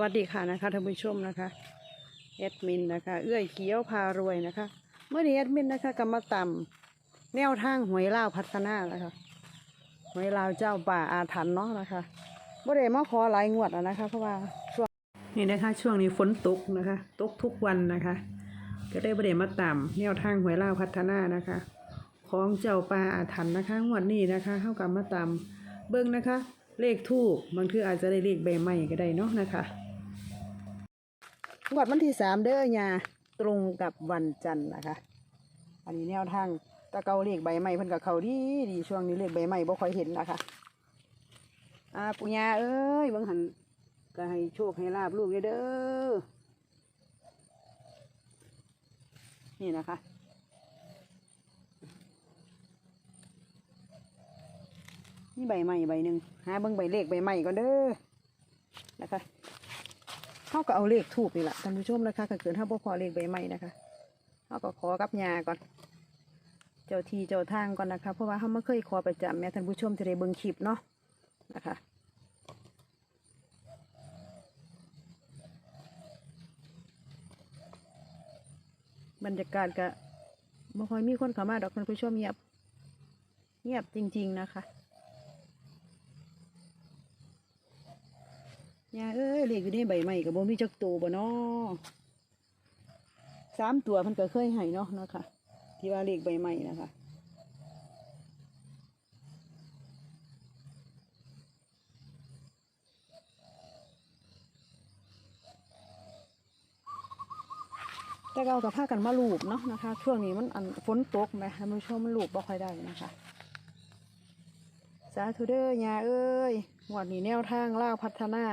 วัสดีค่ะนะคะท่านผู้ชมนะคะแอดมินนะคะ เอื้อยเขียวพารวยนะคะ เมื่อนี้แอดมินนะคะกำมาต่ำแนวทางหวยลาวพัฒนานะคะหวยลาวเจ้าป่าอาถรรพ์เนาะนะคะบ่ได้มาขอหลายงวดแล้วนะคะ เพราะว่าช่วงนี่นะคะ ช่วงนี้ฝนตกนะคะตกทุกวันนะคะ ก็ได้บ่ได้มาต่ำแนวทางหวยลาวพัฒนานะคะ ของเจ้าป่าอาถรรพ์นะคะงวดนี้นะคะเข้ากับมาต่ำเบิ่งนะคะ เลขทูบบางทีอาจจะได้เลขใบไม้ก็ได้เนาะนะคะ งวดวันที่สามเด้อยาตรงกับวันจันทร์นะคะ อันนี้แนวทางตะเกาเลขใบไม้เพิ่นกับเขาดีดีช่วงนี้เลขใบไม้บ่ค่อยเห็นนะคะอ่าปุญญาเอ้ยบิ่งหันก็ให้โชคให้ลาบลูกเด้อนี่นะคะนี่ใบไม้ใบหนึ่งหาเบิ่งใบเลขใบไม้ก่อนเด้อนะคะ เขาก็เอาเลขถูกนี่แหละท่านผู้ชมนะคะถ้าเกิดถ้าบ่พอเลขใบไม้นะคะเขาก็ขอกับยาก่อน เจ้าทีเจ้าทางก่อนนะคะ เพราะว่าเขาไม่เคยขอประจำแม่ท่านผู้ชมจะได้เบิ่งคลิปเนาะนะคะบรรยากาศก็บ่ค่อยมีคนเข้ามาดอกท่านผู้ชมเงียบ เงียบจริง ๆ นะคะ ยาเอ้ยเลขอยู่ในใบไม้กับบ่มีจักตัวบ่เนาะสามตัวมันก็เคยให้เนาะนะคะที่ว่าเลขใบไม้นะคะแต่เรากับผ้ากันมาลูบเนาะนะคะ ช่วงนี้มันอันฝนตกไหมท่านผู้ชมมันลูบบ่ค่อยได้นะคะสาธุเด้อยาเอ้ยหวดนี้แนวทางล่าพัฒนา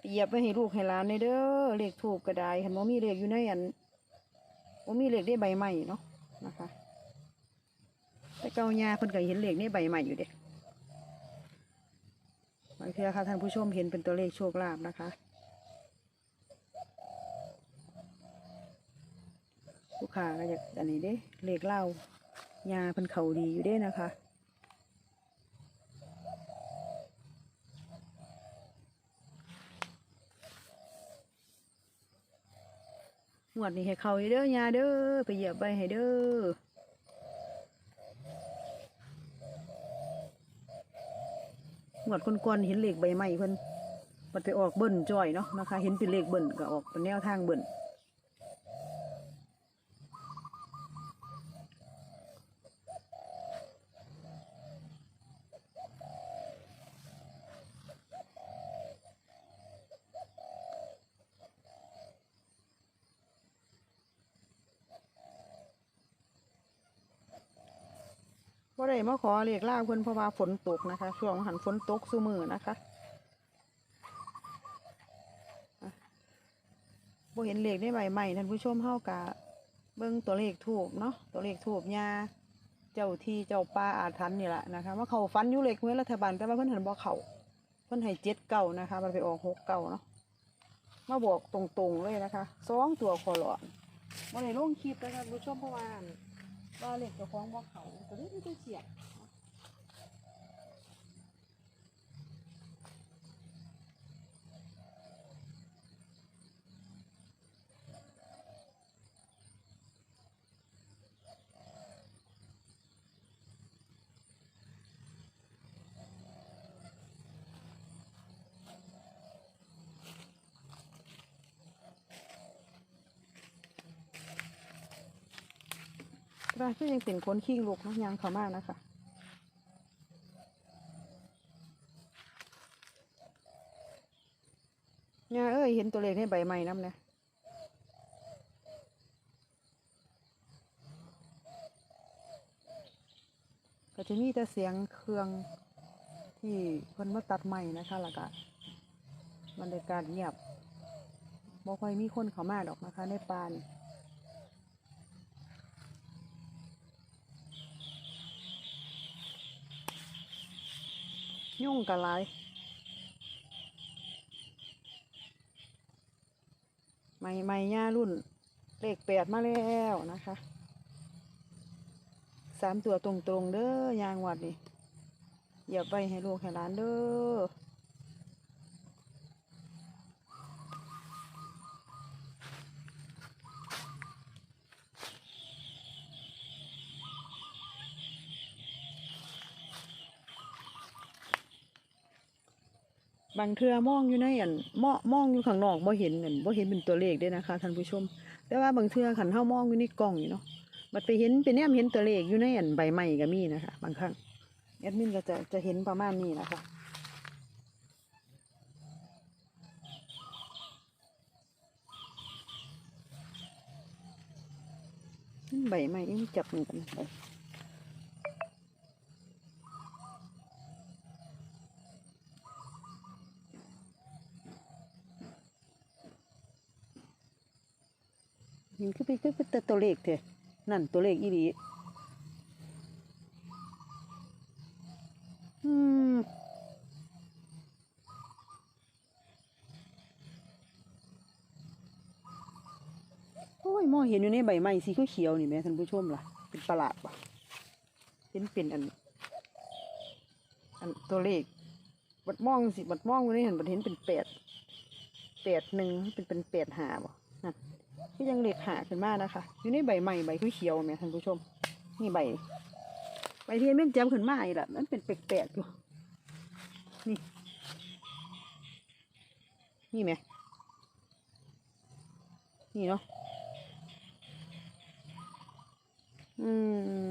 เปรียบไว้ให้ลูกให้หลานในเด้อเลขถูกกระไดเห็นว่ามีเลขอยู่ในอันว่ามีเลขได้ใบใหม่เนาะนะคะ แต่เกายาเพิ่นก็เห็นเลขในใบใหม่อยู่เด็บางทีค่ะท่านผู้ชมเห็นเป็นตัวเลขโชคลาภนะคะลูกค้าก็อยากอันนี้เด้เลขเล่ายาเพิ่นเขาดีอยู่เด้นะคะ งวดนี้ให้เขาให้เด้อยาเด้อไปเหยียบใบให้เด้อหวดก้นๆเห็นเล็กใบไม้เพิ่นมันไปออกเบิ่นจ่อยเนาะนะคะ เห็นเป็นเล็กเบิ่นก็ออกเป็นแนวทางเบิ่น ได้มาขอเลขล่าเพิ่อนเพราะว่าฝนตกนะคะ ช่วงหันฝนตกซุมือนะคะอะบ่เห็นเลขในใบใหม่ท่านผู้ชมเฮากะเบิ่งตัวเลขถูกเนาะตัวเลขถูกยาเจ้าที่เจ้าป่าอาถรรพ์นี่แหละนะคะว่าเขาฟันยู่เลขเมื่อรัฐบาลแต่ว่าเพิ่นหันบ่เขาเพิ่นให้เจ็ดเก้านะคะ มันไปออกหกเก้าเนาะมาบอกตรงๆเลยนะคะสองตัวคอหลอนบ่ได้ลงคลิปนะคะผู้ชมเพราะว่า ว่าเหลขเจ้าของบ่เขาตัวนี้มันจะเฉียด ร้าก็ยังเป็นคนขี้ลูกนะยังเขามากนะคะเนี่ยเอ้ยเห็นตัวเลขในใบไม้น้ำเนี่ยก็จะมีแต่เสียงเครื่องที่เพิ่นมาตัดไม้นะคะแล้วก็บรรยากาศเงียบบ่ค่อยมีคนเขามาดอกนะคะในป่านี่ ยุ่งกันหลายใหม่ใหม่ย่ารุ่น เลขแปดมาแล้วนะคะสามตัวตรงๆเด้อยางวัดนี่อย่าไปให้ลูกให้หลานเด้อ บางเทือมองอยู่ในอันมอมองอยู่ข้างนอกบ่เห็นอันบ่เห็นเป็นตัวเลขด้นะคะท่านผู้ชม แต่ว่าบางเทือคันเฮามองอยู่ในกล้องนี่เนาะมันไปเห็นเป็นแนมเห็นตัวเลขอยู่ในอันใบไม้ก็มีนะคะ บางครั้งแอดมินก็จะจะเห็นประมาณนี้นะคะใบไม้ยังจับมือกันนะ คือไปคือเป็นแต่ตัวเลขเถอะนั่นตัวเลขอีหลีอืมโอ้ยมองเห็นอยู่ในใบไม้สีเขียวนี่แหม่ท่านผู้ชมล่ะ เป็นประหลาดปะเห็นเป็นอัน อันตัวเลขบัดมองสิบัดมองอยู่ในเห็นบัดเห็นเป็นแปดแปดหนึ่งเป็นเป็นแปดหาบ่นั่น ที่ยังเหลขหาขึ้นมานะคะ อยู่ในใบไม้ใบเขียวๆแหม่ท่านผู้ชม นี่ใบ ใบที่แม่นแจ่มขึ้นมาอีกละมันเป็นแปลกๆอยู่ นี่ นี่ไหม นี่เนาะ อื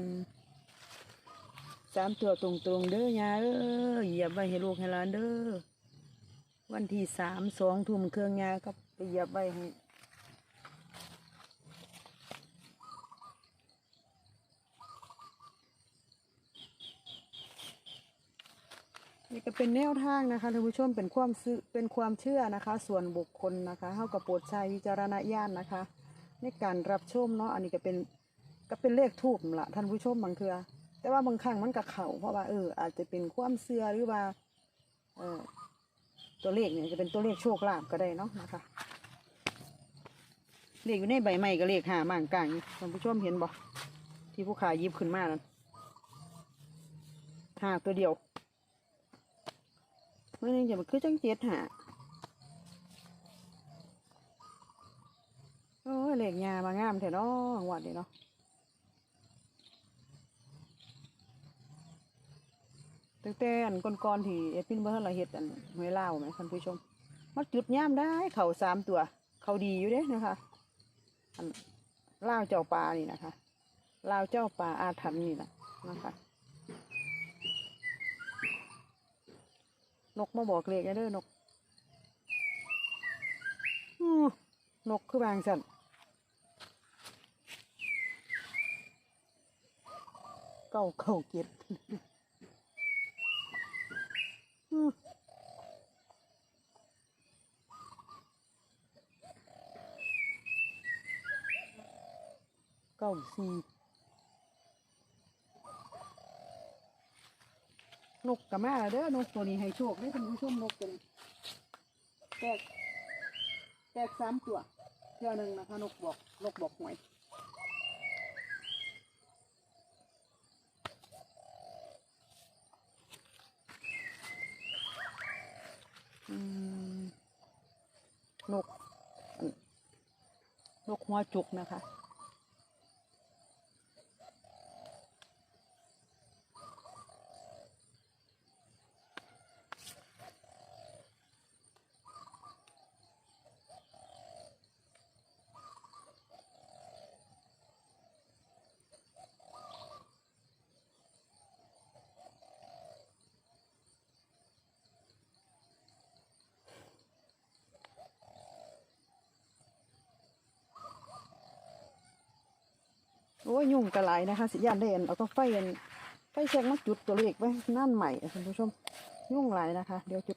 มสามตัวตรงๆเด้อยาเอ้ยเหยียบไว้ให้ลูกให้หลานเด้อ วันที่สามสองทุ่มเครื่องยาก็ไปเหยียบไว้ให้ นี่ก็เป็นแนวทางนะคะท่านผู้ชมเป็นความซื้อเป็นความเชื่อนะคะ ส่วนบุคคลนะคะเท่ากับโปรดใช้วิจารณญาณนะคะ ในการรับชมเนาะอันนี้ก็เป็นก็เป็นเลขทูบละท่านผู้ชมบางเทือแต่ว่าบางครั้งมันกับเขาเพราะว่าเอออาจจะเป็นความเชื่อหรือว่าเออตัวเลขเนี่ยจะเป็นตัวเลขโชคลาภก็ได้เนาะนะคะเลขอยู่ในใบไม้ก็เลขหามางกลางท่านผู้ชมเห็นบ่ที่ผู้ขายยิบขึ้นมานั่นหาตัวเดียว เมื่อนี้จะมันคือจังเจ็ดหาโอ้เหล็กยามางามแถวน้องวัดนี่เนาะตั้งแต่อันก่อนๆที่เอ็ดพินเบอร์เราเฮ็ดอันหวยเล่าวไหมท่านผู้ชมมาจุดย่ามได้เข่าสามตัว เข่าดีอยู่เด้นะคะอันเล่าเจ้าปลานี่นะคะเล่าเจ้าปลาอาถรรพ์นี่แหละนะคะ นกมาบอกเลขให้เด้อนกนกคือบางสันเก้าเก้าเก็ดอื้อเก้าสี่ นกกับมาแล้วเด้อนกตัวนี้ให้โชคได้ท่านผู้ชมนกตัวนี้แตกแตกสามตัวเที่ยวหนึ่งนะคะนกบอกนกบอกหวยนก นกหัวจุกนะคะ โอ้ยยุ่งกระไรนะคะสิยานได้อันเอาต้องไฟอันไฟแช็กมาจุดตัวเลขไว้นั่นใหม่ท่านผู้ชม ยุ่งหลนะคะ เดี๋ยวจุด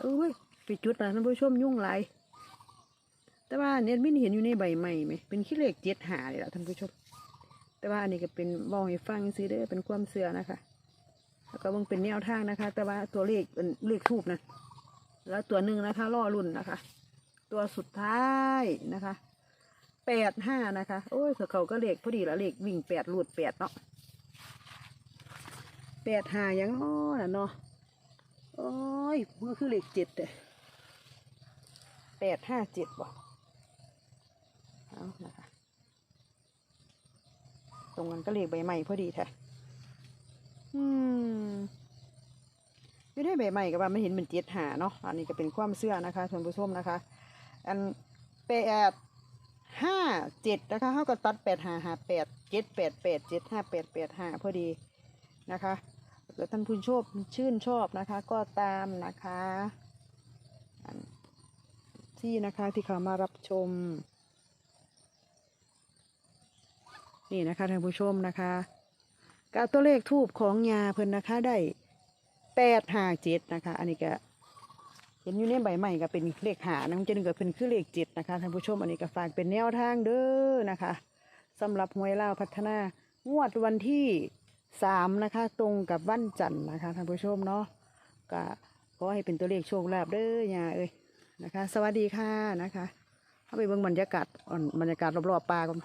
เอ้ยไปจุดนะท่านผู้ชมยุ่งหลแต่ว่าเนี่ยไม่เห็นอยู่ในใบใหม่ไหมเป็นขี้เลขเจ็ดหาเลยล่ะท่านผู้ชม แต่ว่าอันนี้ก็เป็นบองให้ฟังซื้อได้อเป็นความเสื่อนะคะ แล้วก็เบิ่งเป็นแนวทางนะคะ แต่ว่าตัวเลขเป็นเลขทูบนะแล้วตัวหนึ่งนะคะล่อรุ่นนะคะ ตัวสุดท้ายนะคะ แปดห้านะคะ โอ้ยเขาก็เลขพอดีละเลขวิ่งแปดรูดแปดเนาะแปดห้ายังน้อนะเนาะโอ้ยมันคือเลขเจ็ดแต่แปดห้าเจ็ดบ่เอานะคะตรงนั้นก็เลขใบใหม่พอดีแท้อืมอยู่ได้ใบใหม่ก็ว่ามันเห็นเป็นเจ็ดหาเนาะอันนี้ก็เป็นความเชื่อนะคะท่านผู้ชมนะคะ อันแปด ห้าเจ็ดนะคะเขาก็ตัดแปดหาหาแปดเจ็ดแปดแปดเจ็ดห้าแปดแปดห้าพอดีนะคะถ้าเกิดท่านผู้ชมชื่นชอบนะคะ ก็ตามนะคะที่นะคะที่เขามารับชม นี่นะคะท่านผู้ชมนะคะกเอาตัวเลขทูบของยาเพิ่นนะคะได้แปดห้าเจ็ดนะคะ อันนี้ก็ เห็นอยู่ในใบใหม่ก็เป็นเลขหานะมันจะนึกว่าเป็นคือเลขเจ็ดนะคะท่านผู้ชมอันนี้ก็ฝากเป็นแนวทางเด้อนะคะสำหรับหวยลาวพัฒนางวดวันที่สามนะคะ ตรงกับวันจันทร์นะคะท่านผู้ชมเนาะก็ขอให้เป็นตัวเลขโชคลาภเด้อยาเอ้ยนะคะ สวัสดีค่ะนะคะเข้าไปเบิ่งบรรยากาศบรรยากาศรอบๆป่าก่อน